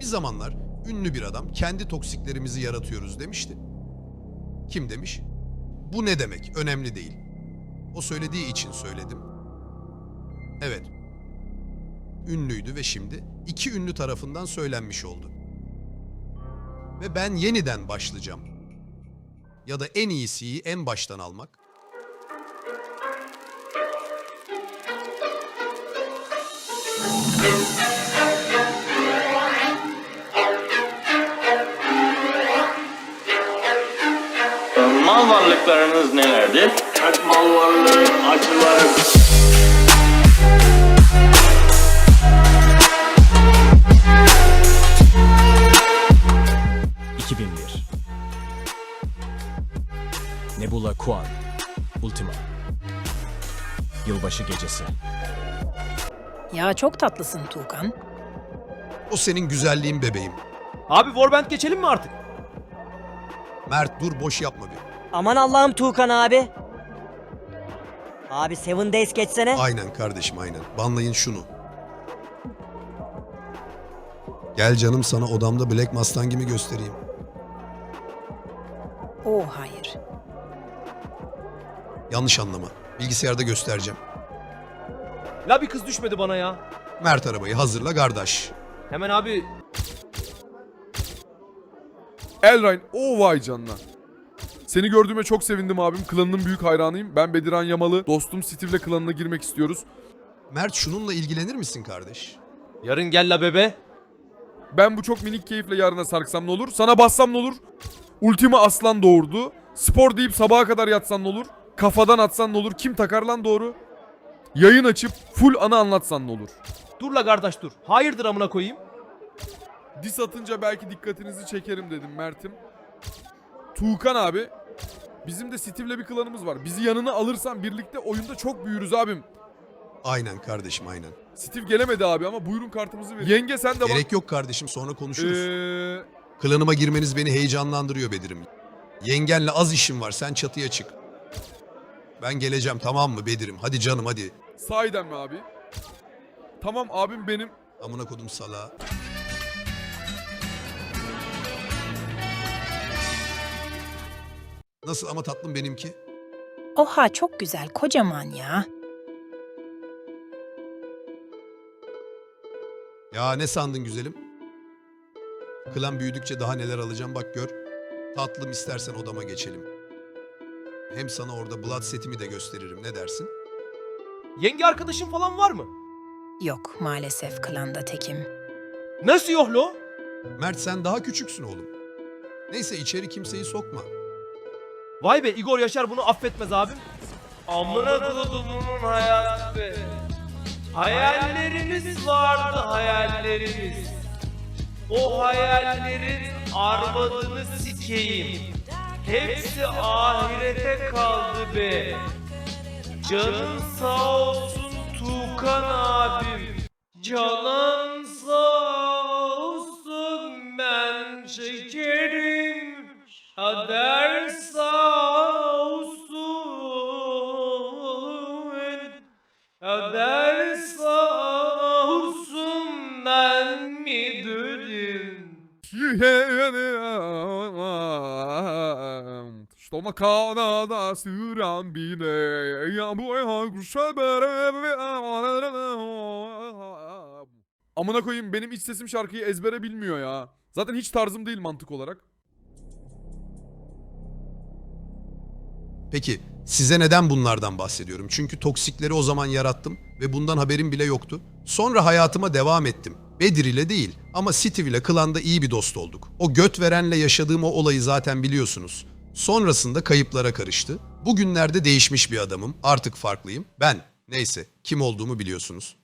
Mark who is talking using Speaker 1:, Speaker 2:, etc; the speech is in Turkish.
Speaker 1: Bir zamanlar ünlü bir adam kendi toksiklerimizi yaratıyoruz demişti. Kim demiş? Bu ne demek? Önemli değil. O söylediği için söyledim. Evet. Ünlüydü ve şimdi iki ünlü tarafından söylenmiş oldu. Ve ben yeniden başlayacağım. Ya da en iyisiyi en baştan almak.
Speaker 2: Mal varlıklarınız nelerdir?
Speaker 3: Türk mal varlığı, acıları,
Speaker 4: 2001 Nebula Kuan Ultima Yılbaşı Gecesi
Speaker 5: Ya çok tatlısın Tuğkan.
Speaker 1: O senin güzelliğin bebeğim.
Speaker 6: Abi Warband geçelim mi artık?
Speaker 1: Mert dur boş yapma bir.
Speaker 7: Aman Allah'ım Tuğkan abi. Abi Seven Days geçsene.
Speaker 1: Aynen kardeşim aynen. Banlayın şunu. Gel canım sana odamda Black Mustang'imi göstereyim.
Speaker 5: Oh hayır.
Speaker 1: Yanlış anlama. Bilgisayarda göstereceğim.
Speaker 6: La bir kız düşmedi bana ya.
Speaker 1: Mert arabayı hazırla kardeş.
Speaker 6: Hemen abi
Speaker 8: Elrain. O vay canına. Seni gördüğüme çok sevindim abim. Klanının büyük hayranıyım. Ben Bediran Yamalı. Dostum Steve'le klanına girmek istiyoruz.
Speaker 1: Mert şununla ilgilenir misin kardeş?
Speaker 6: yarın gel la bebe.
Speaker 8: Ben bu çok minik keyifle yarına sarksam ne olur? Sana bassam ne olur? Ultima aslan doğurdu. Spor deyip sabaha kadar yatsan ne olur? Kafadan atsan ne olur? Kim takar lan doğru? Yayın açıp full ana anlatsan ne olur?
Speaker 6: Dur la kardeş dur. Hayırdır amına koyayım?
Speaker 8: Dis atınca belki dikkatinizi çekerim dedim Mert'im. Tuğkan abi. Bizim de Steve'le bir klanımız var. Bizi yanına alırsan birlikte oyunda çok büyürüz abim.
Speaker 1: Aynen kardeşim aynen.
Speaker 8: Steve gelemedi abi ama buyurun kartımızı verin. Yenge sen de.
Speaker 1: Gerek yok kardeşim sonra konuşuruz.
Speaker 8: Ee,
Speaker 1: Klanıma girmeniz beni heyecanlandırıyor Bedir'im. Yengenle az işim var sen çatıya çık. Ben geleceğim tamam mı Bedir'im? Hadi canım hadi.
Speaker 8: sahiden mi abi? Tamam abim benim.
Speaker 1: Amına kodum sala. Nasıl ama tatlım benimki?
Speaker 5: Oha çok güzel kocaman ya.
Speaker 1: Ya ne sandın güzelim? Klan büyüdükçe daha neler alacağım bak gör. Tatlım istersen odama geçelim. Hem sana orada Blood setimi de gösteririm ne dersin?
Speaker 6: Yenge arkadaşın falan var mı?
Speaker 5: Yok maalesef klanda tekim.
Speaker 6: Nasıl yok lo?
Speaker 1: Mert sen daha küçüksün oğlum. Neyse içeri kimseyi sokma.
Speaker 6: Vay be Igor Yaşar bunu affetmez abim. Amına kodumun hayatı. Hayallerimiz vardı hayallerimiz. O hayallerin armadını sikeyim. Hepsi ahirete kaldı be. Canın sağ olsun Tuğkan abim. Canın
Speaker 8: Stoma kanada süren bile ya bu Amına koyayım benim iç sesim şarkıyı ezbere bilmiyor ya. Zaten hiç tarzım değil mantık olarak.
Speaker 1: Peki size neden bunlardan bahsediyorum? Çünkü toksikleri o zaman yarattım ve bundan haberim bile yoktu. Sonra hayatıma devam ettim. Bedir ile değil ama Steve ile klanda iyi bir dost olduk. O göt verenle yaşadığım o olayı zaten biliyorsunuz. Sonrasında kayıplara karıştı. Bugünlerde değişmiş bir adamım. Artık farklıyım. Ben neyse kim olduğumu biliyorsunuz.